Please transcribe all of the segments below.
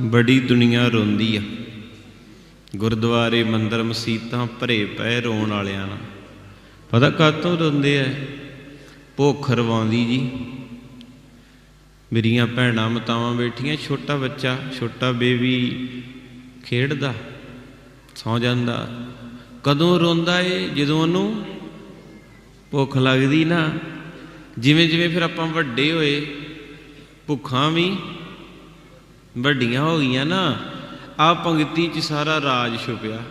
ਬੜੀ ਦੁਨੀਆ ਰੋਂਦੀ ਆ। ਗੁਰਦੁਆਰੇ ਮੰਦਰ ਮਸੀਤਾਂ ਭਰੇ ਪਏ ਰੋਣ ਵਾਲਿਆਂ ਨਾਲ। ਪਤਾ ਕਾਤੋਂ ਰੋਂਦੇ ਐ ਭੁੱਖ ਰਵਾਉਂਦੀ ਜੀ। ਮੇਰੀਆਂ ਭੈਣਾਂ ਮਤਾਵਾਂ ਬੈਠੀਆਂ, ਛੋਟਾ ਬੱਚਾ, ਛੋਟਾ ਬੇਬੀ ਖੇਡਦਾ, ਸੌ ਜਾਂਦਾ। ਕਦੋਂ ਰੋਂਦਾ ਏ? ਜਦੋਂ ਉਹਨੂੰ ਭੁੱਖ ਲੱਗਦੀ ਨਾ। ਜਿਵੇਂ ਜਿਵੇਂ ਫਿਰ ਆਪਾਂ ਵੱਡੇ ਹੋਏ, ਭੁੱਖਾਂ ਵੀ ਵੱਡੀਆਂ ਹੋ ਗਈਆਂ ਨਾ ਆ ਪੰਕਤੀ 'ਚ ਸਾਰਾ ਰਾਜ ਛੁਪਿਆ।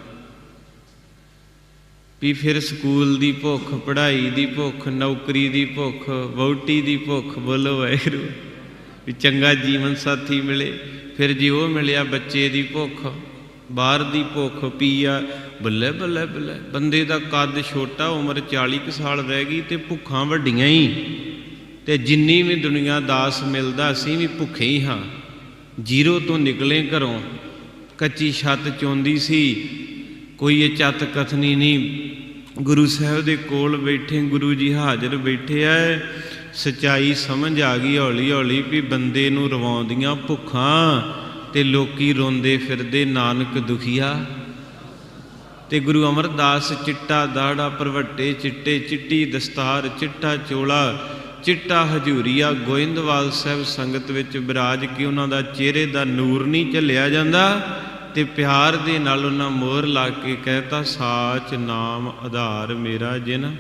ਵੀ ਫਿਰ ਸਕੂਲ ਦੀ ਭੁੱਖ, ਪੜ੍ਹਾਈ ਦੀ ਭੁੱਖ, ਨੌਕਰੀ ਦੀ ਭੁੱਖ, ਵਹੁਟੀ ਦੀ ਭੁੱਖ, ਬੋਲੋ ਵਾਹਿਗੁਰੂ, ਵੀ ਚੰਗਾ ਜੀਵਨ ਸਾਥੀ ਮਿਲੇ, ਫਿਰ ਜੇ ਉਹ ਮਿਲਿਆ ਬੱਚੇ ਦੀ ਭੁੱਖ, ਬਾਹਰ ਦੀ ਭੁੱਖ, ਪੀਆ, ਬੱਲੇ ਬੱਲੇ ਬੱਲੇ, ਬੰਦੇ ਦਾ ਕੱਦ ਛੋਟਾ, ਉਮਰ 40 ਕੁ ਸਾਲ ਰਹਿ ਗਈ ਤੇ ਭੁੱਖਾਂ ਵੱਡੀਆਂ ਹੀ। ਤੇ ਜਿੰਨੀ ਵੀ ਦੁਨੀਆ ਦਾਸ ਮਿਲਦਾ, ਅਸੀਂ ਵੀ ਭੁੱਖੇ ਹੀ ਹਾਂ। ਜੀਰੋ ਤੋਂ ਨਿਕਲੇ ਘਰੋਂ ਕੱਚੀ ਛੱਤ ਚੋਂਦੀ ਸੀ। ਕੋਈ ਇਹ ਚੱਤ ਕਥਨੀ ਨਹੀਂ। ਗੁਰੂ ਸਾਹਿਬ ਦੇ ਕੋਲ ਬੈਠੇ ਗੁਰੂ ਜੀ ਹਾਜ਼ਰ ਬੈਠੇ ਐ। ਸਚਾਈ ਸਮਝ ਆ ਗਈ ਹੌਲੀ ਹੌਲੀ ਵੀ ਬੰਦੇ ਨੂੰ ਰਵਾਉਂਦੀਆਂ ਭੁੱਖਾਂ ਤੇ ਲੋਕੀ ਰੋਂਦੇ ਫਿਰਦੇ, ਨਾਨਕ ਦੁਖੀਆ। ਤੇ ਗੁਰੂ ਅਮਰਦਾਸ ਚਿੱਟਾ ਦਾੜਾ ਪਰਵੱਟੇ ਚਿੱਟੇ, ਚਿੱਟੀ ਦਸਤਾਰ, ਚਿੱਟਾ ਚੋਲਾ ਚਿੱਟਾ ਹਜੂਰੀਆ ਗੋਇੰਦਵਾਲ ਸਾਹਿਬ ਸੰਗਤ ਵਿੱਚ ਬਿਰਾਜ ਕੇ ਉਹਨਾਂ ਦਾ ਚਿਹਰੇ ਦਾ ਨੂਰ ਨਹੀਂ ਝੱਲਿਆ ਜਾਂਦਾ ਤੇ ਪਿਆਰ ਦੇ ਨਾਲ ਉਹਨਾਂ ਮੋਹਰ ਲਾ ਕੇ ਕਹਿਤਾ, ਸਾਚ ਨਾਮ ਆਧਾਰ ਮੇਰਾ ਜਿਨ,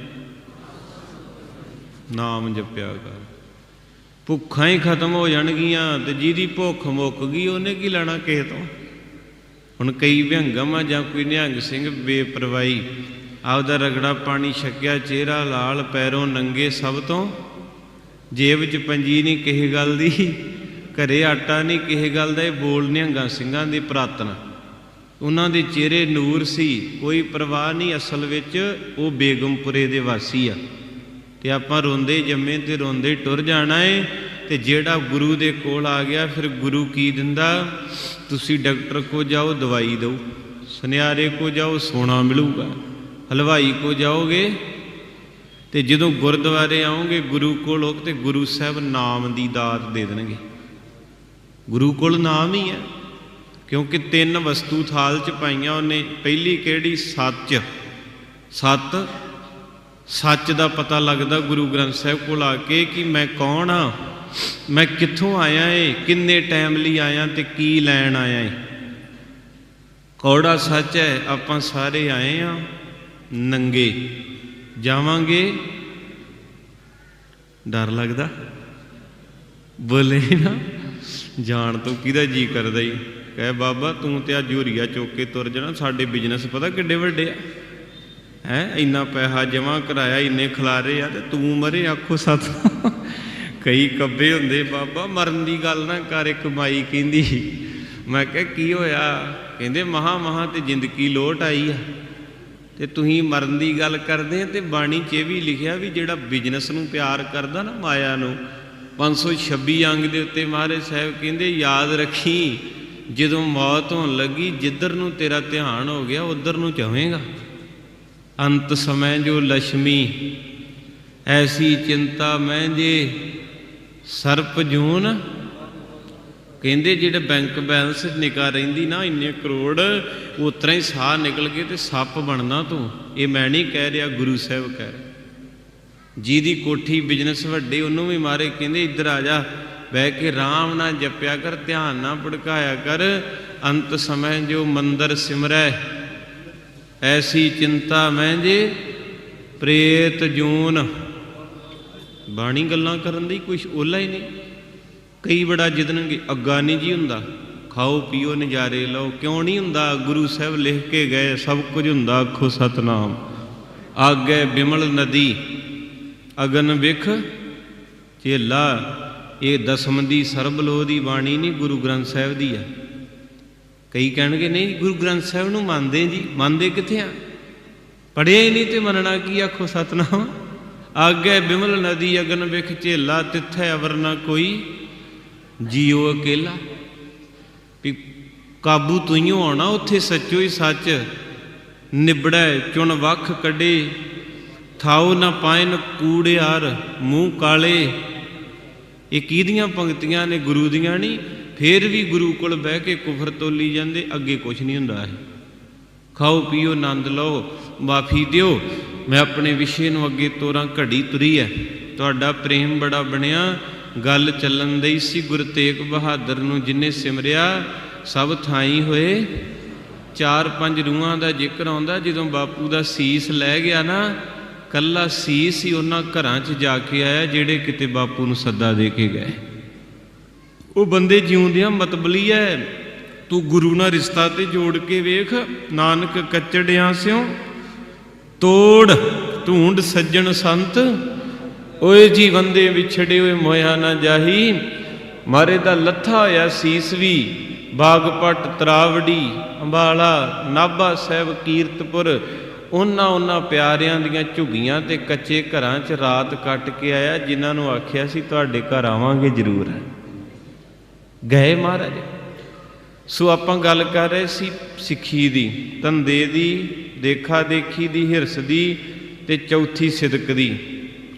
ਨਾਮ ਜਪਿਆ ਕਰ। ਭੁੱਖਾਂ ਹੀ ਖਤਮ ਹੋ ਜਾਣਗੀਆਂ ਤੇ ਜਿਹਦੀ ਭੁੱਖ ਮੁੱਕ ਗਈ ਉਹਨੇ ਕੀ ਲੈਣਾ ਕਿਸੇ ਤੋਂ? ਹੁਣ ਕਈ ਵਿਹੰਗਮ ਆ ਜਾਂ ਕੋਈ ਨਿਹੰਗ ਸਿੰਘ ਬੇਪਰਵਾਹੀ, ਆਪਦਾ ਰਗੜਾ ਪਾਣੀ ਛਕਿਆ, ਚਿਹਰਾ ਲਾਲ, ਪੈਰੋਂ ਨੰਗੇ ਸਭ ਤੋਂ ਜੇਬ 'ਚ ਪੰਜੀ ਨਹੀਂ ਕਿਸੇ ਗੱਲ ਦੀ, ਘਰੇ ਆਟਾ ਨਹੀਂ ਕਿਸੇ ਗੱਲ ਦਾ, ਇਹ ਬੋਲ ਨਿਹੰਗਾਂ ਸਿੰਘਾਂ ਦੀ ਪ੍ਰਾਤਨ ਉਹਨਾਂ ਦੇ ਚਿਹਰੇ ਨੂਰ ਸੀ, ਕੋਈ ਪਰਵਾਹ ਨਹੀਂ, ਅਸਲ ਵਿੱਚ ਉਹ ਬੇਗਮਪੁਰੇ ਦੇ ਵਾਸੀ ਆ। ਤੇ ਆਪਾਂ ਰੋਂਦੇ ਜੰਮੇ ਤੇ ਰੋਂਦੇ ਟੁਰ ਜਾਣਾ ਏ, ਤੇ ਜਿਹੜਾ ਗੁਰੂ ਦੇ ਕੋਲ ਆ ਗਿਆ, ਫਿਰ ਗੁਰੂ ਕੀ ਦਿੰਦਾ? ਤੁਸੀਂ ਡਾਕਟਰ ਕੋ ਜਾਓ, ਦਵਾਈ ਦਿਓ ਸੁਨਿਆਰੇ ਕੋ ਜਾਓ, ਸੋਨਾ ਮਿਲੂਗਾ। ਹਲਵਾਈ ਕੋ ਜਾਓਗੇ ਤੇ ਜਦੋਂ ਗੁਰਦੁਆਰੇ ਆਓਗੇ ਗੁਰੂ ਕੋਲ ਹੋ ਤੇ ਗੁਰੂ ਸਾਹਿਬ ਨਾਮ ਦੀ ਦਾਤ ਦੇ ਦੇਣਗੇ। ਗੁਰੂ ਕੋਲ ਨਾਮ ਹੀ ਹੈ, ਕਿਉਂਕਿ ਤਿੰਨ ਵਸਤੂ ਥਾਲ 'ਚ ਪਾਈਆਂ ਉਹਨੇ, ਪਹਿਲੀ ਕਿਹੜੀ? ਸੱਚ। ਸੱਤ, ਸੱਚ ਦਾ ਪਤਾ ਲੱਗਦਾ ਗੁਰੂ ਗ੍ਰੰਥ ਸਾਹਿਬ ਕੋਲ ਆ ਕੇ ਕਿ ਮੈਂ ਕੌਣ ਆ ਮੈਂ ਕਿੱਥੋਂ ਆਇਆ ਏ? ਕਿੰਨੇ ਟਾਈਮ ਲਈ ਆਇਆ ਤੇ ਕੀ ਲੈਣ ਆਇਆ ਏ? ਕੌੜਾ ਸੱਚ ਹੈ, ਆਪਾਂ ਸਾਰੇ ਆਏ ਆ ਨੰਗੇ। ਜਾਵਾਂਗੇ। ਡਰ ਲੱਗਦਾ। ਬੋਲੇ ਨਾ। ਜਾਣ ਤੋਂ ਕਿਹਦਾ ਜੀ ਕਰਦਾ ਈ। ਕਹੇ ਬਾਬਾ, ਤੂੰ ਤੇ ਆ ਜੂਰੀਆ ਚੁੱਕ ਕੇ ਤੁਰ ਜਾਣਾ। ਸਾਡੇ ਬਿਜ਼ਨਸ ਪਤਾ ਕਿੱਡੇ ਵੱਡੇ ਆ। ਹੈ, ਇੰਨਾ ਪੈਸਾ ਜਮਾ ਕਰਾਇਆ, ਇੰਨੇ ਖਲਾਰੇ ਆ ਤੇ ਤੂੰ ਮਰੇ, ਆਖੋ ਸਤ। ਕਈ ਕੱਬੇ ਹੁੰਦੇ ਬਾਬਾ, ਮਰਨ ਦੀ ਗੱਲ ਨਾ ਕਰ, ਇੱਕ ਮਾਈ ਕਹਿੰਦੀ। ਮੈਂ ਕਿਹਾ, ਕੀ ਹੋਇਆ? ਕਹਿੰਦੇ ਮਹਾ ਮਹਾ ਤੇ ਜ਼ਿੰਦਗੀ ਲੋਟ ਆਈ ਆ। ਤੇ ਤੁਸੀਂ ਮਰਨ ਦੀ ਗੱਲ ਕਰਦੇ ਆ ਤੇ ਬਾਣੀ 'ਚ ਇਹ ਵੀ ਲਿਖਿਆ ਵੀ ਜਿਹੜਾ ਬਿਜ਼ਨਸ ਨੂੰ ਪਿਆਰ ਕਰਦਾ ਨਾ ਮਾਇਆ ਨੂੰ 526 ਅੰਗ ਦੇ ਉੱਤੇ ਮਹਾਰਾਜ ਸਾਹਿਬ ਕਹਿੰਦੇ, ਯਾਦ ਰੱਖੀ, ਜਦੋਂ ਮੌਤ ਹੋਣ ਲੱਗੀ, ਜਿੱਧਰ ਨੂੰ ਤੇਰਾ ਧਿਆਨ ਹੋ ਗਿਆ, ਉਧਰ ਨੂੰ ਚਾਹੇਗਾ ਅੰਤ ਸਮੇਂ ਜੋ ਲక్ష్ਮੀ ਐਸੀ ਚਿੰਤਾ ਮੈਂ ਜੇ ਸਰਪ ਜੂਨ ਕਹਿੰਦੇ ਜਿਹੜੇ ਬੈਂਕ ਬੈਲੈਂਸ ਨਿਕਾ ਰਹਿੰਦੀ ਨਾ, ਇੰਨੇ ਕਰੋੜ ਉਤਰਾ ਹੀ ਸਾਹ ਨਿਕਲ ਕੇ ਤੇ ਸੱਪ ਬਣਨਾ ਤੂੰ। ਇਹ ਮੈਂ ਨਹੀਂ ਕਹਿ ਰਿਹਾ, ਗੁਰੂ ਸਾਹਿਬ ਕਹਿ ਰਿਹਾ। ਜਿਹਦੀ ਕੋਠੀ ਬਿਜ਼ਨਸ ਵੱਡੇ, ਉਹਨੂੰ ਵੀ ਮਾਰੇ, ਕਹਿੰਦੇ ਇੱਧਰ ਆ ਜਾ। ਬਹਿ ਕੇ ਆਰਾਮ ਨਾਲ ਜਪਿਆ ਕਰ, ਧਿਆਨ ਨਾਲ ਭੜਕਾਇਆ ਕਰ। ਅੰਤ ਸਮੇਂ ਜੋ ਮੰਦਰ ਸਿਮਰੈ, ਐਸੀ ਚਿੰਤਾ ਮੈਂ ਜੇ, ਪ੍ਰੇਤ ਜੂਨ। ਬਾਣੀ ਗੱਲਾਂ ਕਰਨ ਦੀ ਕੁਛ ਓਲਾ ਹੀ ਨਹੀਂ। ਕਈ ਬੜਾ ਜਿੱਦਣਗੇ ਅੱਗਾ ਨਹੀਂ ਜੀ ਹੁੰਦਾ, ਖਾਓ ਪੀਓ ਨਜ਼ਾਰੇ ਲਓ, ਕਿਉਂ ਨਹੀਂ ਹੁੰਦਾ, ਗੁਰੂ ਸਾਹਿਬ ਲਿਖ ਕੇ ਗਏ, ਸਭ ਕੁਝ ਹੁੰਦਾ, ਆਖੋ ਸਤਨਾਮ। ਆਗੇ ਬਿਮਲ ਨਦੀ, ਅਗਨ ਵਿਖ ਚੇਲਾ ਇਹ ਦਸਮ ਦੀ ਸਰਬਲੋ ਦੀ ਬਾਣੀ ਨਹੀਂ ਗੁਰੂ ਗ੍ਰੰਥ ਸਾਹਿਬ ਦੀ ਆ। ਕਈ ਕਹਿਣਗੇ, ਨਹੀਂ, ਗੁਰੂ ਗ੍ਰੰਥ ਸਾਹਿਬ ਨੂੰ ਮੰਨਦੇ ਜੀ, ਮੰਨਦੇ ਕਿੱਥੇ ਆ? ਪੜਿਆ ਹੀ ਨਹੀਂ ਤੇ ਮੰਨਣਾ ਕੀ, ਆਖੋ ਸਤਨਾਮ। ਆਗੇ ਬਿਮਲ ਨਦੀ, ਅਗਨ ਵਿਖ, ਝੇਲਾ, ਤਿੱਥੇ ਅਵਰ ਨਾ ਕੋਈ ਜੀਉ ਅਕੇਲਾ ਵੀ ਕਾਬੂ ਤੁਈਓ ਆਉਣਾ, ਉੱਥੇ ਸੱਚੋ ਹੀ ਸੱਚ ਨਿਬੜੈ, ਚੁਣ ਵੱਖ ਕੱਢੇ। ਥਾਉ ਨਾ ਪਾਇਨ ਕੂੜਿਆਰ ਮੂੰਹ ਕਾਲੇ। ਇਹ ਕਿਹਦੀਆਂ ਪੰਕਤੀਆਂ ਨੇ ਗੁਰੂ ਦੀਆਂ ਨਹੀਂ ਫੇਰ ਵੀ ਗੁਰੂ ਕੋਲ ਬਹਿ ਕੇ ਕੁਫਰ ਤੋਲੀ ਜਾਂਦੇ, ਅੱਗੇ ਕੁਝ ਨਹੀਂ ਹੁੰਦਾ ਇਹ। ਖਾਓ, ਪੀਓ, ਆਨੰਦ ਲਓ, ਮਾਫੀ ਦਿਓ। ਮੈਂ ਆਪਣੇ ਵਿਸ਼ੇ ਨੂੰ ਅੱਗੇ ਤੋਰਾਂ, ਘੜੀ ਤੁਰੀ ਹੈ ਤੁਹਾਡਾ ਪ੍ਰੇਮ ਬੜਾ ਬਣਿਆ। ਗੱਲ ਚੱਲਣ ਦਈ ਸੀ ਗੁਰ ਤੇਗ ਬਹਾਦਰ ਨੂੰ, ਜਿਨੇ ਸਿਮਰਿਆ, ਸਭ ਥਾਈ ਹੋਏ। ਚਾਰ ਪੰਜ ਰੂਹਾਂ ਦਾ ਜ਼ਿਕਰ ਆਉਂਦਾ, ਜਦੋਂ ਬਾਪੂ ਦਾ ਸੀਸ ਲੈ ਗਿਆ ਨਾ, ਕੱਲਾ ਸੀਸ ਹੀ ਉਹਨਾਂ ਘਰਾਂ 'ਚ ਜਾ ਕੇ ਆਇਆ, ਜਿਹੜੇ ਕਿਤੇ ਬਾਪੂ ਨੂੰ ਸੱਦਾ ਦੇ ਕੇ ਗਏ। ਉਹ ਬੰਦੇ ਜਿਉਂਦਿਆਂ ਮਤਬਲੀ ਐ। ਤੂੰ ਗੁਰੂ ਨਾਲ ਰਿਸ਼ਤਾ ਤੇ ਜੋੜ ਕੇ ਵੇਖ, ਨਾਨਕ ਕੱਚੜਿਆਂ ਸਿਓ ਤੋੜ ਢੂੰਡ ਸੱਜਣ ਸੰਤ। ਓਏ ਜੀ ਬੰਦੇ ਵਿਛੜੇ ਹੋਏ ਮੋਇਆ ਨਾ ਜਾਹੀ। ਮਾਰੇ ਦਾ ਲੱਥਾ ਹੋਇਆ ਸੀਸ ਵੀ ਬਾਗਪਟ ਤਰਾਵੜੀ, ਅੰਬਾਲਾ, ਨਾਭਾ ਸਾਹਿਬ ਕੀਰਤਪੁਰ, ਉਹਨਾਂ ਉਹਨਾਂ ਪਿਆਰਿਆਂ ਦੀਆਂ ਝੁੱਗੀਆਂ ਤੇ ਕੱਚੇ ਘਰਾਂ 'ਚ ਰਾਤ ਕੱਟ ਕੇ ਆਇਆ, ਜਿਨ੍ਹਾਂ ਨੂੰ ਆਖਿਆ ਸੀ, ਤੁਹਾਡੇ ਘਰ ਆਵਾਂਗੇ ਜ਼ਰੂਰ। ਗਏ ਮਹਾਰਾਜ। ਸੋ ਆਪਾਂ ਗੱਲ ਕਰ ਰਹੇ ਸੀ ਸਿੱਖੀ ਦੀ, ਧੰਦੇ ਦੀ, ਦੇਖਾ ਦੇਖੀ ਦੀ, ਹਿਰਸ ਦੀ ਤੇ ਚੌਥੀ ਸਿਦਕ ਦੀ।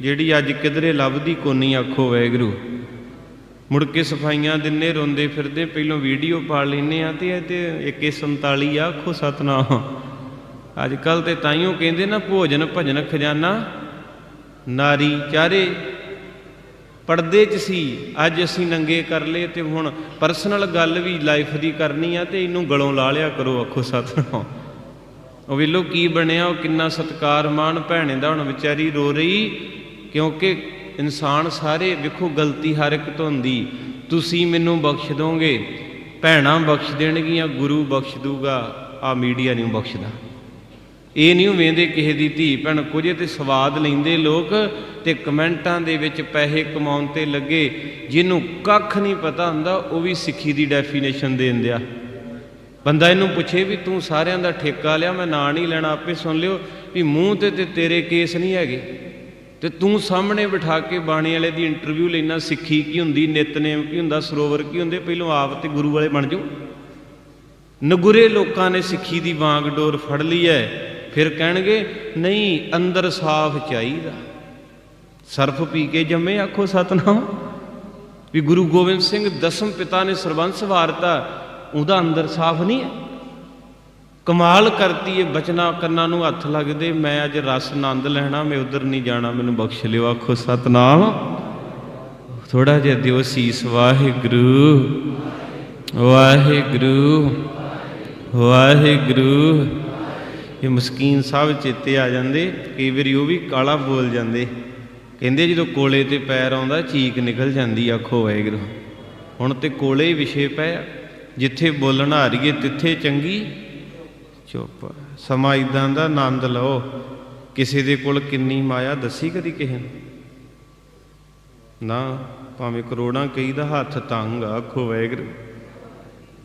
ਜਿਹੜੀ ਅੱਜ ਕਿਧਰੇ ਲੱਭਦੀ ਕੋਨੀ ਆਖੋ ਵੈਗਰੂ ਮੁੜ ਕੇ ਸਫਾਈਆਂ ਦਿਨੇ ਰੋਂਦੇ ਫਿਰਦੇ, ਪਹਿਲੋਂ ਵੀਡੀਓ ਪਾ ਲੈਨੇ ਆ ਤੇ ਇਹ ਤੇ 147 ਆਖੋ ਸਤਨਾਮ। ਅੱਜ ਕੱਲ ਤੇ ਤਾਈਓ ਕਹਿੰਦੇ ਨਾ, ਭੋਜਨ ਭਜਨ ਖਜ਼ਾਨਾ, ਨਾਰੀ ਚਾਰੇ ਪਰਦੇ 'ਚ ਸੀ, ਅੱਜ ਅਸੀਂ ਨੰਗੇ ਕਰ ਲਏ ਤੇ ਹੁਣ ਪਰਸਨਲ ਗੱਲ ਵੀ ਲਾਈਫ ਦੀ ਕਰਨੀ ਆ ਤੇ ਇਹਨੂੰ ਗਲੋਂ ਲਾ ਲਿਆ ਕਰੋ ਆਖੋ ਸਤਨਾਮ। ਉਹ ਵੇਲੋ ਕੀ ਬਣਿਆ, ਉਹ ਕਿੰਨਾ ਸਤਕਾਰ ਮਾਨ ਭੈਣੇ ਦਾ ਹੁਣ ਵਿਚਾਰੀ ਰੋ ਰਹੀ ਕਿਉਂਕਿ ਇਨਸਾਨ ਸਾਰੇ ਵੇਖੋ ਗਲਤੀ ਹਰ ਇੱਕ ਤੋਂ ਹੁੰਦੀ। ਤੁਸੀਂ ਮੈਨੂੰ ਬਖਸ਼ ਦੋਗੇ, ਭੈਣਾਂ ਬਖਸ਼ ਦੇਣਗੀਆਂ, ਗੁਰੂ ਬਖਸ਼ ਦੂਗਾ ਆ ਮੀਡੀਆ ਨਹੀਂ ਬਖਸ਼ਦਾ। ਇਹ ਨਹੀਂ ਵੇਂਦੇ ਕਿਸੇ ਦੀ ਧੀ, ਭੈਣ, ਕੁਝ ਤੇ ਸਵਾਦ ਲੈਂਦੇ ਲੋਕ ਤੇ ਕਮੈਂਟਾਂ ਦੇ ਵਿੱਚ ਪੈਸੇ ਕਮਾਉਣ ਤੇ ਲੱਗੇ। ਜਿਹਨੂੰ ਕੱਖ ਨਹੀਂ ਪਤਾ ਹੁੰਦਾ, ਉਹ ਵੀ ਸਿੱਖੀ ਦੀ ਡੈਫੀਨੇਸ਼ਨ ਦੇ ਦਿੰਦਿਆ ਬੰਦਾ ਇਹਨੂੰ ਪੁੱਛੇ ਵੀ ਤੂੰ ਸਾਰਿਆਂ ਦਾ ਠੇਕਾ ਲਿਆ, ਮੈਂ ਨਾਂ ਨਹੀਂ ਲੈਣਾ, ਆਪੇ ਸੁਣ ਲਿਓ ਵੀ ਮੂੰਹ ਤੇ ਤੇ ਤੇਰੇ ਕੇਸ ਨਹੀਂ ਹੈਗੇ। ਤੇ ਤੂੰ ਸਾਹਮਣੇ ਬਿਠਾ ਕੇ ਬਾਣੀ ਵਾਲੇ ਦੀ ਇੰਟਰਵਿਊ ਲੈਣਾ ਸਿੱਖੀ, ਕੀ ਹੁੰਦੀ, ਨਿਤਨੇਮ, ਕੀ ਹੁੰਦਾ, ਸਰੋਵਰ ਕੀ ਹੁੰਦੇ, ਪਹਿਲੋਂ ਆਪ ਤੇ ਗੁਰੂ ਵਾਲੇ ਬਣ ਜਾਓ ਨਗੁਰੇ ਲੋਕਾਂ ਨੇ ਸਿੱਖੀ ਦੀ ਵਾਂਗ ਡੋਰ ਫੜ ਲਈ ਐ, ਫਿਰ ਕਹਿਣਗੇ, ਨਹੀਂ, ਅੰਦਰ ਸਾਫ਼ ਚਾਹੀਦਾ। ਸਰਫ ਪੀ ਕੇ ਜੰਮੇ, ਆਖੋ ਸਤਨਾਮ। ਵੀ ਗੁਰੂ ਗੋਬਿੰਦ ਸਿੰਘ ਦਸਮ ਪਿਤਾ ਨੇ ਸਰਬੰਸ ਵਾਰਤਾ, ਉਹਦਾ ਅੰਦਰ ਸਾਫ਼ ਨਹੀਂ ਹੈ ਕਮਾਲ ਕਰਤੀ ਇਹ ਬਚਨਾ ਕੰਨਾਂ ਨੂੰ ਹੱਥ ਲੱਗਦੇ, ਮੈਂ ਅੱਜ ਰਸ ਆਨੰਦ ਲੈਣਾ, ਮੈਂ ਉਧਰ ਨਹੀਂ ਜਾਣਾ, ਮੈਨੂੰ ਬਖਸ਼ ਲਿਓ, ਆਖੋ ਸਤਨਾਮ। ਥੋੜਾ ਜਿਹਾ ਦਿਓ ਸੀਸ, ਵਾਹਿਗੁਰੂ ਵਾਹਿਗੁਰੂ ਵਾਹਿਗੁਰੂ। ਇਹ ਮਸਕੀਨ ਸਾਹਿਬ ਚੇਤੇ ਆ ਜਾਂਦੇ, ਕਈ ਵਾਰੀ ਉਹ ਵੀ ਕਾਲਾ ਬੋਲ ਜਾਂਦੇ। ਕਹਿੰਦੇ ਜਦੋਂ ਕੋਲੇ ਤੇ ਪੈਰ ਆਉਂਦਾ, ਚੀਕ ਨਿਕਲ ਜਾਂਦੀ, ਆਖੋ ਵਾਹਿਗੁਰੂ। ਹੁਣ ਤੇ ਕੋਲੇ ਹੀ ਵਿਸ਼ੇ ਪਏ ਜਿੱਥੇ ਬੋਲਣ ਆ ਰਹੀਏ ਤਿੱਥੇ ਚੰਗੀ ਚੁੱਪ। ਸਮਾਂ ਇਦਾਂ ਦਾ ਆਨੰਦ ਲਓ, ਕਿਸੇ ਦੇ ਕੋਲ ਕਿੰਨੀ ਮਾਇਆ ਦੱਸੀ ਕਦੀ ਕਿਸੇ ਨੂੰ? ਨਾ, ਭਾਵੇਂ ਕਰੋੜਾਂ ਕਈ ਦਾ ਹੱਥ ਤੰਗ ਆਖੋ ਵਾਹਿਗੁਰੂ।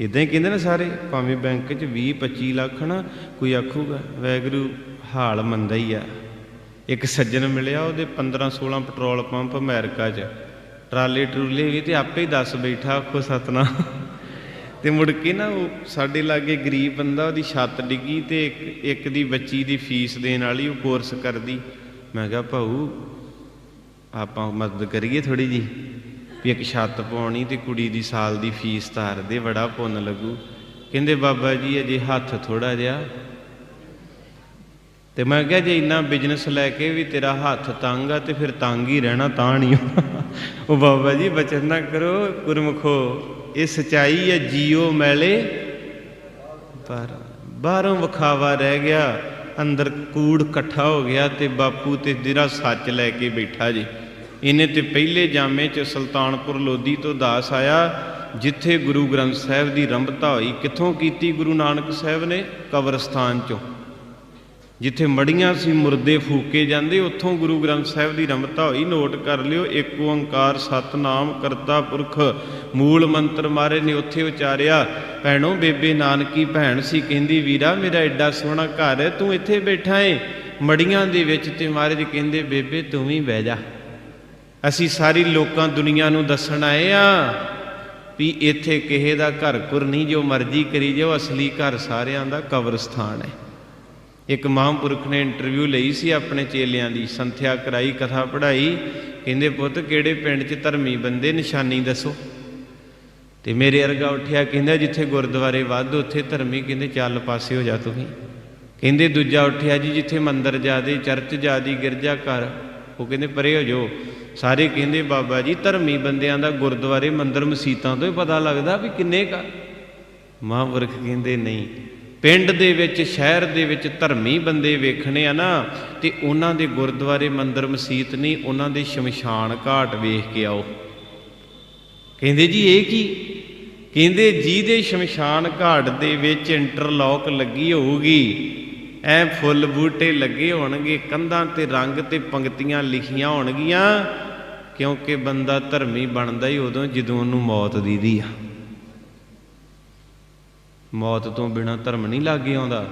ਇਦਾਂ ਹੀ ਕਹਿੰਦੇ ਨੇ ਸਾਰੇ, ਭਾਵੇਂ ਬੈਂਕ 'ਚ 20 25 ਲੱਖ ਨਾ ਕੋਈ ਆਖੂਗਾ ਵੈਗਰੂ ਹਾਲ ਮੰਦਾ ਹੀ ਆ। ਇੱਕ ਸੱਜਣ ਮਿਲਿਆ ਉਹਦੇ 15 16 ਪੈਟਰੋਲ ਪੰਪ ਅਮਰੀਕਾ 'ਚ। ਟਰਾਲੇ ਟਰੂਲੇ ਵੀ ਤੇ ਆਪੇ ਹੀ ਦੱਸ ਬੈਠਾ, ਆਖੋ ਸਤਨਾ ਤੇ ਮੁੜ ਕੇ ਨਾ ਉਹ ਸਾਡੇ ਲਾਗੇ ਗਰੀਬ ਬੰਦਾ, ਉਹਦੀ ਛੱਤ ਡਿੱਗੀ ਤੇ ਇੱਕ ਇੱਕ ਦੀ ਬੱਚੀ ਦੀ ਫੀਸ ਦੇਣ ਵਾਲੀ ਉਹ ਕੋਰਸ ਕਰਦੀ। ਮੈਂ ਕਿਹਾ, ਭਾਊ, ਆਪਾਂ ਮਦਦ ਕਰੀਏ ਥੋੜੀ ਜੀ ਵੀ ਇੱਕ ਛੱਤ ਪਾਉਣੀ ਤੇ ਕੁੜੀ ਦੀ ਸਾਲ ਦੀ ਫੀਸ ਤਾਰ ਦੇ, ਬੜਾ ਪੁੰਨ ਲੱਗੂ। ਕਹਿੰਦੇ, ਬਾਬਾ ਜੀ, ਅਜੇ ਹੱਥ ਥੋੜਾ ਜਿਹਾ। ਤੇ ਮੈਂ ਕਿਹਾ, ਜੇ ਇੰਨਾ ਬਿਜ਼ਨਸ ਲੈ ਕੇ ਵੀ ਤੇਰਾ ਹੱਥ ਤੰਗ ਆ ਤੇ ਫਿਰ ਤੰਗ ਹੀ ਰਹਿਣਾ ਤਾਂ ਨਹੀਂ ਉਹ ਬਾਬਾ ਜੀ, ਬਚਨ ਨਾ ਕਰੋ ਗੁਰਮੁਖੋ ਇਹ ਸਚਾਈ ਹੈ, ਜੀਓ ਮੈਲੇ। ਪਰ ਬਾਹਰੋਂ ਵਿਖਾਵਾ ਰਹਿ ਗਿਆ, ਅੰਦਰ ਕੂੜ ਇਕੱਠਾ ਹੋ ਗਿਆ ਤੇ ਬਾਪੂ ਤੇ ਜਿਹੜਾ ਸੱਚ ਲੈ ਕੇ ਬੈਠਾ ਜੀ। ਇਹਨੇ ਤੇ ਪਹਿਲੇ ਜਾਮੇ ਚ ਸੁਲਤਾਨਪੁਰ ਲੋਧੀ ਤੋਂ ਦਾਸ ਆਇਆ, ਜਿੱਥੇ ਗੁਰੂ ਗ੍ਰੰਥ ਸਾਹਿਬ ਦੀ ਰੰਭਤਾ ਹੋਈ। ਕਿੱਥੋਂ ਕੀਤੀ ਗੁਰੂ ਨਾਨਕ ਸਾਹਿਬ ਨੇ? ਕਬਰਸਤਾਨ ਚੋਂ। ਜਿੱਥੇ ਮੜੀਆਂ ਸੀ ਮੁਰਦੇ ਫੂਕੇ ਜਾਂਦੇ, ਉੱਥੋਂ ਗੁਰੂ ਗ੍ਰੰਥ ਸਾਹਿਬ ਦੀ ਰਮਤਾ ਹੋਈ। ਨੋਟ ਕਰ ਲਿਓ, ਇੱਕ ਓੰਕਾਰ ਸਤਨਾਮ ਕਰਤਾ ਪੁਰਖ। ਮੂਲ ਮੰਤਰ ਮਾਰੇ ਨੇ ਉੱਥੇ ਉਚਾਰਿਆ, ਭੈਣੋ, ਬੇਬੇ ਨਾਨਕੀ ਭੈਣ ਸੀ, ਕਹਿੰਦੀ, ਵੀਰਾ, ਮੇਰਾ ਐਡਾ ਸੋਹਣਾ ਘਰ ਹੈ, ਤੂੰ ਇੱਥੇ ਬੈਠਾ ਏ? ਮੜੀਆਂ ਦੇ ਵਿੱਚ ਤੇ ਮਹਾਰਾਜ ਕਹਿੰਦੇ, ਬੇਬੇ, ਤੂੰ ਵੀ ਬਹਿ ਜਾ। ਅਸੀਂ ਸਾਰੀ ਲੋਕਾਂ, ਦੁਨੀਆ ਨੂੰ ਦੱਸਣ ਆਏ ਆ ਵੀ ਇੱਥੇ ਕਿਸੇ ਦਾ ਘਰ ਕੁਰ ਨਹੀਂ, ਜੋ ਮਰਜ਼ੀ ਕਰੀ ਜਾਓ, ਅਸਲੀ ਘਰ ਸਾਰਿਆਂ ਦਾ ਕਬਰਸਤਾਨ ਹੈ। ਇੱਕ ਮਹਾਂਪੁਰਖ ਨੇ ਇੰਟਰਵਿਊ ਲਈ ਸੀ ਆਪਣੇ ਚੇਲਿਆਂ ਦੀ, ਸੰਥਿਆ ਕਰਾਈ, ਕਥਾ ਪੜ੍ਹਾਈ। ਕਹਿੰਦੇ, ਪੁੱਤ, ਕਿਹੜੇ ਪਿੰਡ 'ਚ ਧਰਮੀ ਬੰਦੇ ਨਿਸ਼ਾਨੀ ਦੱਸੋ? ਤੇ ਮੇਰੇ ਅਰਗਾ ਉੱਠਿਆ, ਕਹਿੰਦਾ, ਜਿੱਥੇ ਗੁਰਦੁਆਰੇ ਵੱਧ, ਉੱਥੇ ਧਰਮੀ। ਕਹਿੰਦੇ, ਚੱਲ ਪਾਸੇ ਹੋ ਜਾ ਤੂੰ ਵੀ। ਕਹਿੰਦੇ, ਦੂਜਾ ਉੱਠਿਆ ਜੀ, ਜਿੱਥੇ ਮੰਦਰ ਜਾਦੇ ਚਰਚ ਜਾਦੀ ਗਿਰਜਾ ਘਰ। ਉਹ ਕਹਿੰਦੇ ਪਰੇ ਹੋ। ਜਾਓ ਸਾਰੇ ਕਹਿੰਦੇ, ਬਾਬਾ ਜੀ, ਧਰਮੀ ਬੰਦਿਆਂ ਦਾ ਗੁਰਦੁਆਰੇ ਮੰਦਰ ਮਸੀਤਾਂ ਤੋਂ ਹੀ ਪਤਾ ਲੱਗਦਾ ਵੀ ਕਿੰਨੇ ਕਾ ਮਹਾਂਪੁਰਖ ਕਹਿੰਦੇ, ਨਹੀਂ। ਪਿੰਡ ਦੇ ਵਿੱਚ, ਸ਼ਹਿਰ ਦੇ ਵਿੱਚ ਧਰਮੀ ਬੰਦੇ ਵੇਖਣੇ ਆ ਨਾ, ਤੇ ਉਹਨਾਂ ਦੇ ਗੁਰਦੁਆਰੇ ਮੰਦਰ ਮਸੀਤ ਨਹੀਂ, ਉਹਨਾਂ ਦੇ ਸ਼ਮਸ਼ਾਨ ਘਾਟ ਵੇਖ ਕੇ ਆਓ। ਕਹਿੰਦੇ ਜੀ ਇਹ ਕੀ? ਕਹਿੰਦੇ ਜਿਹਦੇ ਸ਼ਮਸ਼ਾਨ ਘਾਟ ਦੇ ਵਿੱਚ ਇੰਟਰਲੌਕ ਲੱਗੀ ਹੋਊਗੀ। ਐ ਫੁੱਲ ਬੂਟੇ ਲੱਗੇ ਹੋਣਗੇ, ਕੰਧਾਂ ਤੇ ਰੰਗ ਤੇ ਪੰਕਤੀਆਂ ਲਿਖੀਆਂ ਹੋਣਗੀਆਂ, ਕਿਉਂਕਿ ਬੰਦਾ ਧਰਮੀ ਬਣਦਾ ਹੀ ਉਦੋਂ ਜਦੋਂ ਉਹਨੂੰ ਮੌਤ ਦੀਦੀ ਆ। ਮੌਤ ਤੋਂ ਬਿਨਾ ਧਰਮ ਨਹੀਂ ਲਾਗੇ ਆਉਂਦਾ।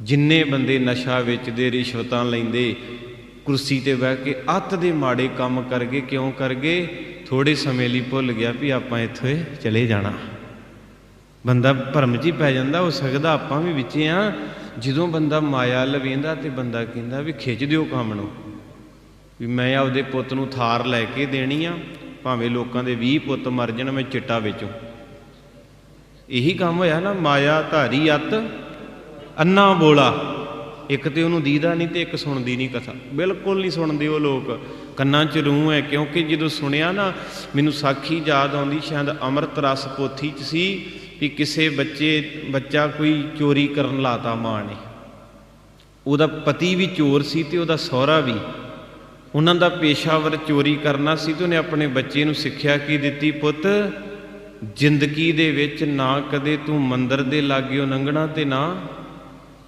ਜਿੰਨੇ ਬੰਦੇ ਨਸ਼ਾ ਵੇਚਦੇ, ਰਿਸ਼ਵਤਾਂ ਲੈਂਦੇ, ਕੁਰਸੀ ਤੇ ਬਹਿ ਕੇ ਅੱਤ ਦੇ ਮਾੜੇ ਕੰਮ ਕਰਗੇ, ਕਿਉਂ ਕਰਗੇ? ਥੋੜੇ ਸਮੇਂ ਲਈ ਭੁੱਲ ਗਿਆ ਵੀ ਆਪਾਂ ਇੱਥੇ ਚਲੇ ਜਾਣਾ। ਬੰਦਾ ਭਰਮ 'ਚ ਹੀ ਪੈ ਜਾਂਦਾ ਹੋ ਸਕਦਾ ਆਪਾਂ ਵੀ ਵਿੱਚੇ ਆ। ਜਦੋਂ ਬੰਦਾ ਮਾਇਆ ਲਵੇਂਦਾ ਤੇ ਬੰਦਾ ਕਹਿੰਦਾ ਵੀ ਖਿੱਚ ਦਿਓ ਕੰਮ ਨੂੰ। ਵੀ ਮੈਂ ਆਪਦੇ ਪੁੱਤ ਨੂੰ ਥਾਰ ਲੈ ਕੇ ਦੇਣੀ ਆ, ਭਾਵੇਂ ਲੋਕਾਂ ਦੇ 20 ਪੁੱਤ ਮਰ ਜਾਣ, ਮੈਂ ਚਿੱਟਾ ਵੇਚੂ। ਇਹੀ ਕੰਮ ਹੋਇਆ ਨਾ, ਮਾਇਆ, ਧਾਰੀ, ਅੱਤ, ਅੰਨਾ, ਬੋਲਾ। ਇੱਕ ਤੇ ਉਹਨੂੰ ਦੀਦਾ ਨਹੀਂ ਤੇ ਇੱਕ ਸੁਣਦੀ ਨਹੀਂ ਕਥਾ। ਬਿਲਕੁਲ ਨਹੀਂ ਸੁਣਦੇ ਉਹ ਲੋਕ। ਕੰਨਾਂ 'ਚ ਰੂਹ ਹੈ, ਕਿਉਂਕਿ ਜਦੋਂ ਸੁਣਿਆ ਨਾ, ਮੈਨੂੰ ਸਾਖੀ ਯਾਦ ਆਉਂਦੀ, ਸ਼ਾਇਦ ਅੰਮ੍ਰਿਤ ਰਸ ਪੋਥੀ 'ਚ ਸੀ ਵੀ ਕਿਸੇ ਬੱਚੇ, ਬੱਚਾ ਕੋਈ ਚੋਰੀ ਕਰਨ ਲਾਤਾ ਮਾਂ ਨੇ। ਉਹਦਾ ਪਤੀ ਵੀ ਚੋਰ ਸੀ ਤੇ ਉਹਦਾ ਸਹੁਰਾ ਵੀ। ਉਹਨਾਂ ਦਾ ਪੇਸ਼ਾਵਰ ਚੋਰੀ ਕਰਨਾ ਸੀ ਤੇ ਉਹਨੇ ਆਪਣੇ ਬੱਚੇ ਨੂੰ ਸਿੱਖਿਆ ਕੀ ਦਿੱਤੀ, ਪੁੱਤ ਜ਼ਿੰਦਗੀ ਦੇ ਵਿੱਚ ਨਾ ਕਦੇ ਤੂੰ ਮੰਦਰ ਦੇ ਲਾਗਿਓ ਲੰਘਣਾ ਤੇ ਨਾ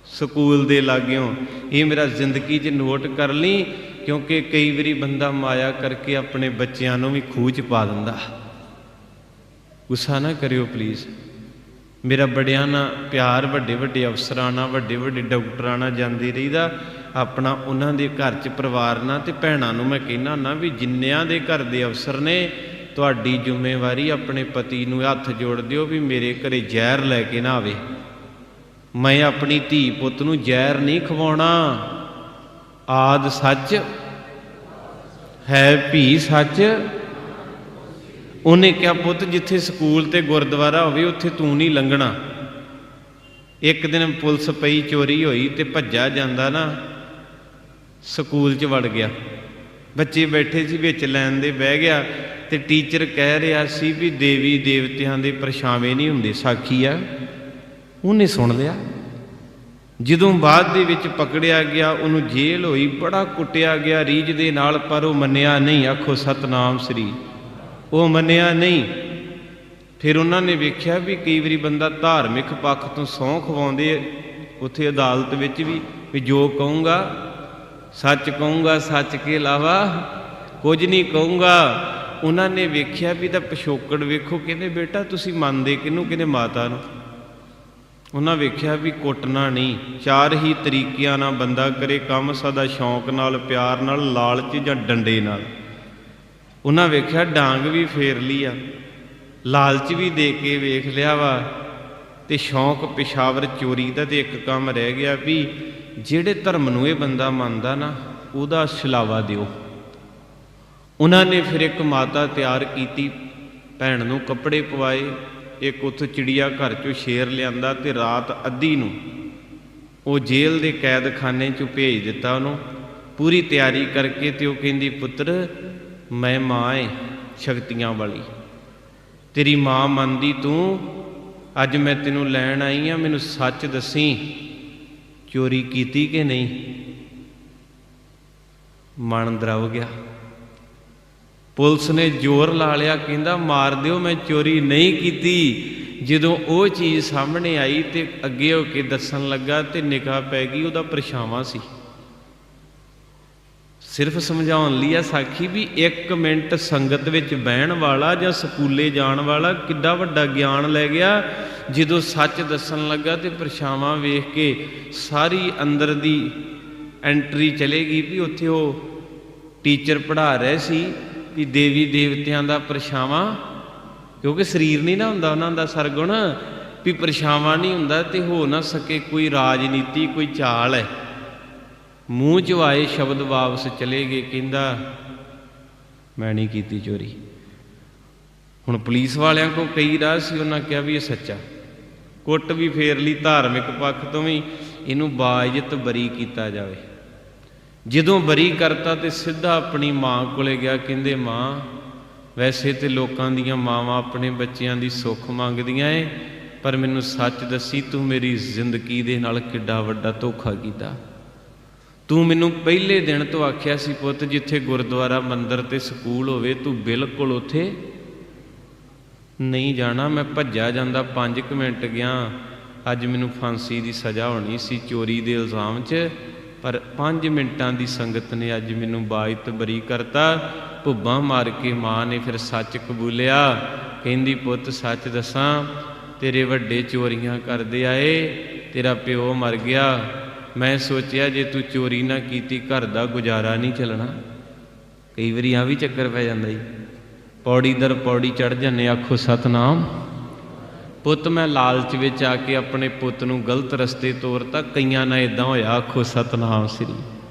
ਸਕੂਲ ਦੇ ਲਾਗਿਓ। ਇਹ ਮੇਰਾ ਜ਼ਿੰਦਗੀ 'ਚ ਨੋਟ ਕਰ ਲਈ, ਕਿਉਂਕਿ ਕਈ ਵਾਰੀ ਬੰਦਾ ਮਾਇਆ ਕਰਕੇ ਆਪਣੇ ਬੱਚਿਆਂ ਨੂੰ ਵੀ ਖੂਹ 'ਚ ਪਾ ਦਿੰਦਾ। ਗੁੱਸਾ ਨਾ ਕਰਿਓ ਪਲੀਜ਼ ਮੇਰਾ ਬੜਿਆਂ ਨਾਲ ਪਿਆਰ, ਵੱਡੇ ਵੱਡੇ ਅਫਸਰਾਂ ਨਾਲ, ਵੱਡੇ ਵੱਡੇ ਡਾਕਟਰਾਂ ਨਾਲ ਜਾਂਦੇ ਰਹੀਦਾ। ਆਪਣਾ ਉਹਨਾਂ ਦੇ ਘਰ 'ਚ ਪਰਿਵਾਰ ਨਾਲ ਤੇ ਭੈਣਾਂ ਨੂੰ ਮੈਂ ਕਹਿਣਾ ਨਾ ਵੀ ਜਿੰਨਿਆਂ ਦੇ ਘਰ ਦੇ ਅਫਸਰ ਨੇ ਤੁਹਾਡੀ ਜ਼ਿੰਮੇਵਾਰੀ ਆਪਣੇ ਪਤੀ ਨੂੰ ਹੱਥ ਜੋੜ ਦਿਓ ਵੀ ਮੇਰੇ ਘਰੇ ਜ਼ਹਿਰ ਲੈ ਕੇ ਨਾ ਆਵੇ। ਮੈਂ ਆਪਣੀ ਧੀ ਪੁੱਤ ਨੂੰ ਜ਼ਹਿਰ ਨਹੀਂ ਖਵਾਉਣਾ। ਆਦ ਸੱਚ, ਹੈ ਭੀ ਸੱਚ। ਉਹਨੇ ਕਿਹਾ, ਪੁੱਤ, ਜਿੱਥੇ ਸਕੂਲ ਤੇ ਗੁਰਦੁਆਰਾ ਹੋਵੇ, ਉੱਥੇ ਤੂੰ ਨਹੀਂ ਲੰਘਣਾ। ਇੱਕ ਦਿਨ ਪੁਲਿਸ ਪਈ, ਚੋਰੀ ਹੋਈ ਤੇ ਭੱਜਾ ਜਾਂਦਾ ਨਾ, ਸਕੂਲ 'ਚ ਵੜ ਗਿਆ। ਬੱਚੇ ਬੈਠੇ ਸੀ, ਵਿੱਚ ਲੈਣ ਦੇ ਬਹਿ ਗਿਆ ਤੇ ਟੀਚਰ ਕਹਿ ਰਿਹਾ ਸੀ ਵੀ ਦੇਵੀ ਦੇਵਤਿਆਂ ਦੇ ਪਰਛਾਵੇਂ ਨਹੀਂ ਹੁੰਦੇ, ਸਾਖੀ ਆ। ਉਹਨੇ ਸੁਣ ਲਿਆ। ਜਦੋਂ ਬਾਅਦ ਦੇ ਵਿੱਚ ਪਕੜਿਆ ਗਿਆ, ਉਹਨੂੰ ਜੇਲ੍ਹ ਹੋਈ, ਬੜਾ ਕੁੱਟਿਆ ਗਿਆ ਰੀਝ ਦੇ ਨਾਲ, ਪਰ ਉਹ ਮੰਨਿਆ ਨਹੀਂ, ਆਖੋ ਸਤਨਾਮ ਸ੍ਰੀ। ਉਹ ਮੰਨਿਆ ਨਹੀਂ। ਫਿਰ ਉਹਨਾਂ ਨੇ ਵੇਖਿਆ ਵੀ ਕਈ ਵਾਰੀ ਬੰਦਾ ਧਾਰਮਿਕ ਪੱਖ ਤੋਂ ਸਹੁੰ ਖਵਾਉਂਦੇ ਉੱਥੇ ਅਦਾਲਤ ਵਿੱਚ ਵੀ ਵੀ ਜੋ ਕਹੂੰਗਾ ਸੱਚ ਕਹੂੰਗਾ, ਸੱਚ ਕੇ ਇਲਾਵਾ ਕੁਝ ਨਹੀਂ ਕਹੂੰਗਾ। ਉਹਨਾਂ ਨੇ ਵੇਖਿਆ ਵੀ ਤਾਂ ਪਿਛੋਕੜ ਵੇਖੋ ਕਹਿੰਦੇ, ਬੇਟਾ, ਤੁਸੀਂ ਮੰਨਦੇ ਕਿਹਨੂੰ? ਕਹਿੰਦੇ, ਮਾਤਾ ਨੂੰ। ਉਹਨਾਂ ਵੇਖਿਆ ਵੀ ਕੁੱਟਣਾ ਨਹੀਂ। ਚਾਰ ਹੀ ਤਰੀਕਿਆਂ ਨਾਲ ਬੰਦਾ ਕਰੇ ਕੰਮ, ਸਦਾ ਸ਼ੌਂਕ ਨਾਲ, ਪਿਆਰ ਨਾਲ, ਲਾਲਚ ਜਾਂ ਡੰਡੇ ਨਾਲ। ਉਹਨਾਂ ਵੇਖਿਆ ਡਾਂਗ ਵੀ ਫੇਰ ਲਈ ਆ। ਲਾਲਚ ਵੀ ਦੇ ਕੇ ਵੇਖ ਲਿਆ ਵਾ। ਤੇ ਸ਼ੌਂਕ, ਪਿਸ਼ਾਵਰ, ਚੋਰੀ ਦਾ ਤੇ ਇੱਕ ਕੰਮ ਰਹਿ ਗਿਆ ਵੀ ਜਿਹੜੇ ਧਰਮ ਨੂੰ ਇਹ ਬੰਦਾ ਮੰਨਦਾ ਨਾ, ਉਹਦਾ ਛਲਾਵਾ ਦਿਓ। ਉਹਨਾਂ ਨੇ ਫਿਰ ਇੱਕ ਮਾਤਾ ਤਿਆਰ ਕੀਤੀ, ਭੈਣ ਨੂੰ ਕੱਪੜੇ ਪਵਾਏ, ਇੱਕ ਉੱਥੋਂ ਚਿੜੀਆ ਘਰ ਚੋਂ ਸ਼ੇਰ ਲਿਆਂਦਾ ਤੇ ਰਾਤ ਅੱਧੀ ਨੂੰ ਉਹ ਜੇਲ੍ਹ ਦੇ ਕੈਦਖਾਨੇ 'ਚੋਂ ਭੇਜ ਦਿੱਤਾ ਉਹਨੂੰ। ਪੂਰੀ ਤਿਆਰੀ ਕਰਕੇ ਤੇ ਉਹ ਕਹਿੰਦੀ, ਪੁੱਤਰ, ਮੈਂ ਮਾਂ ਏ, ਸ਼ਕਤੀਆਂ ਵਾਲੀ। ਤੇਰੀ ਮਾਂ ਮੰਨਦੀ ਤੂੰ, ਅੱਜ ਮੈਂ ਤੈਨੂੰ ਲੈਣ ਆਈ ਆ, ਮੈਨੂੰ ਸੱਚ ਦੱਸੀ। ਚੋਰੀ ਕੀਤੀ ਕਿ ਨਹੀਂ? ਮਨ ਦਰਵ ਗਿਆ। ਪੁਲਿਸ ਨੇ ਜ਼ੋਰ ਲਾ ਲਿਆ, ਕਹਿੰਦਾ, ਮਾਰ ਦਿਓ, ਮੈਂ ਚੋਰੀ ਨਹੀਂ ਕੀਤੀ। ਜਦੋਂ ਉਹ ਚੀਜ਼ ਸਾਹਮਣੇ ਆਈ ਤੇ ਅੱਗੇ ਹੋ ਕੇ ਦੱਸਣ ਲੱਗਾ ਤੇ ਨਿਗਾਹ ਪੈ ਗਈ, ਉਹਦਾ ਪਰਛਾਵਾਂ ਸੀ। ਸਿਰਫ ਸਮਝਾਉਣ ਲਈ ਆ ਸਾਖੀ ਵੀ 1 ਮਿੰਟ ਸੰਗਤ ਵਿੱਚ ਬਹਿਣ ਵਾਲਾ ਜਾਂ ਸਕੂਲੇ ਜਾਣ ਵਾਲਾ ਕਿੱਡਾ ਵੱਡਾ ਗਿਆਨ ਲੈ ਗਿਆ। ਜਦੋਂ ਸੱਚ ਦੱਸਣ ਲੱਗਾ ਤੇ ਪਰਛਾਵਾਂ ਵੇਖ ਕੇ ਸਾਰੀ ਅੰਦਰ ਦੀ ਐਂਟਰੀ ਚਲੇਗੀ ਵੀ ਉੱਥੇ ਉਹ ਟੀਚਰ ਪੜ੍ਹਾ ਰਹੇ ਸੀ ਵੀ ਦੇਵੀ ਦੇਵਤਿਆਂ ਦਾ ਪਰਛਾਵਾਂ, ਕਿਉਂਕਿ ਸਰੀਰ ਨਹੀਂ ਨਾ ਹੁੰਦਾ ਉਹਨਾਂ ਦਾ ਸਰਗੁਣ, ਵੀ ਪਰਛਾਵਾਂ ਨਹੀਂ ਹੁੰਦਾ ਤੇ ਹੋ ਨਾ ਸਕੇ ਕੋਈ ਰਾਜਨੀਤੀ, ਕੋਈ ਚਾਲ ਹੈ। ਮੂੰਹ ਚ ਆਏ ਸ਼ਬਦ ਵਾਪਸ ਚਲੇ ਗਏ, ਕਹਿੰਦਾ, ਮੈਂ ਨਹੀਂ ਕੀਤੀ ਚੋਰੀ। ਹੁਣ ਪੁਲਿਸ ਵਾਲਿਆਂ ਕੋ ਕਈ ਰਾਹ ਸੀ, ਉਹਨਾਂ ਕਿਹਾ ਵੀ ਇਹ ਸੱਚਾ। ਕੁੱਟ ਵੀ ਫੇਰ ਲਈ ਧਾਰਮਿਕ ਪੱਖ ਤੋਂ ਵੀ ਇਹਨੂੰ ਬਾਇਜ਼ਤ ਬਰੀ ਕੀਤਾ ਜਾਵੇ। ਜਦੋਂ ਬਰੀ ਕਰਤਾ ਤੇ ਸਿੱਧਾ ਆਪਣੀ ਮਾਂ ਕੋਲੇ ਗਿਆ, ਕਹਿੰਦੇ, ਮਾਂ, ਵੈਸੇ ਤੇ ਲੋਕਾਂ ਦੀਆਂ ਮਾਵਾਂ ਆਪਣੇ ਬੱਚਿਆਂ ਦੀ ਸੁੱਖ ਮੰਗਦੀਆਂ ਏ, ਪਰ ਮੈਨੂੰ ਸੱਚ ਦੱਸੀ ਤੂੰ ਮੇਰੀ ਜ਼ਿੰਦਗੀ ਦੇ ਨਾਲ ਕਿੱਡਾ ਵੱਡਾ ਧੋਖਾ ਕੀਤਾ। ਤੂੰ ਮੈਨੂੰ ਪਹਿਲੇ ਦਿਨ ਤੋਂ ਆਖਿਆ ਸੀ ਪੁੱਤ, ਜਿੱਥੇ ਗੁਰਦੁਆਰਾ ਮੰਦਿਰ ਤੇ ਸਕੂਲ ਹੋਵੇ, ਤੂੰ ਬਿਲਕੁਲ ਉੱਥੇ ਨਹੀਂ ਜਾਣਾ। ਮੈਂ ਭੱਜਿਆ ਜਾਂਦਾ 5 ਮਿੰਟ ਗਿਆ। ਅੱਜ ਮੈਨੂੰ ਫਾਂਸੀ ਦੀ ਸਜ਼ਾ ਹੋਣੀ ਸੀ ਚੋਰੀ ਦੇ ਇਲਜ਼ਾਮ 'ਚ, ਪਰ 5 ਮਿੰਟਾਂ ਦੀ ਸੰਗਤ ਨੇ ਅੱਜ ਮੈਨੂੰ ਬਾਇਤ ਬਰੀ ਕਰਤਾ। ਭੁੱਬਾਂ ਮਾਰ ਕੇ ਮਾਂ ਨੇ ਫਿਰ ਸੱਚ ਕਬੂਲਿਆ। ਕਹਿੰਦੀ, ਪੁੱਤ, ਸੱਚ ਦੱਸਾਂ, ਤੇਰੇ ਵੱਡੇ ਚੋਰੀਆਂ ਕਰਦੇ ਆਏ, ਤੇਰਾ ਪਿਓ ਮਰ ਗਿਆ। ਮੈਂ ਸੋਚਿਆ ਜੇ ਤੂੰ ਚੋਰੀ ਨਾ ਕੀਤੀ, ਘਰ ਦਾ ਗੁਜ਼ਾਰਾ ਨਹੀਂ ਚੱਲਣਾ। ਕਈ ਵਾਰੀ ਆ ਵੀ ਚੱਕਰ ਪੈ ਜਾਂਦਾ ਜੀ। ਪੌੜੀ ਦਰ ਪੌੜੀ ਚੜ ਜੰਨੇ ਆਖੋ, ਸਤਨਾਮ, ਪੁੱਤ, ਮੈਂ ਲਾਲਚ ਵਿੱਚ ਆ ਕੇ ਆਪਣੇ ਪੁੱਤ ਨੂੰ ਗਲਤ ਰਸਤੇ ਤੋਰਤਾ, ਕਈਆਂ ਨਾਲ ਇਦਾਂ ਹੋਇਆ, ਆਖੋ, ਸਤਨਾਮ ਸ੍ਰੀ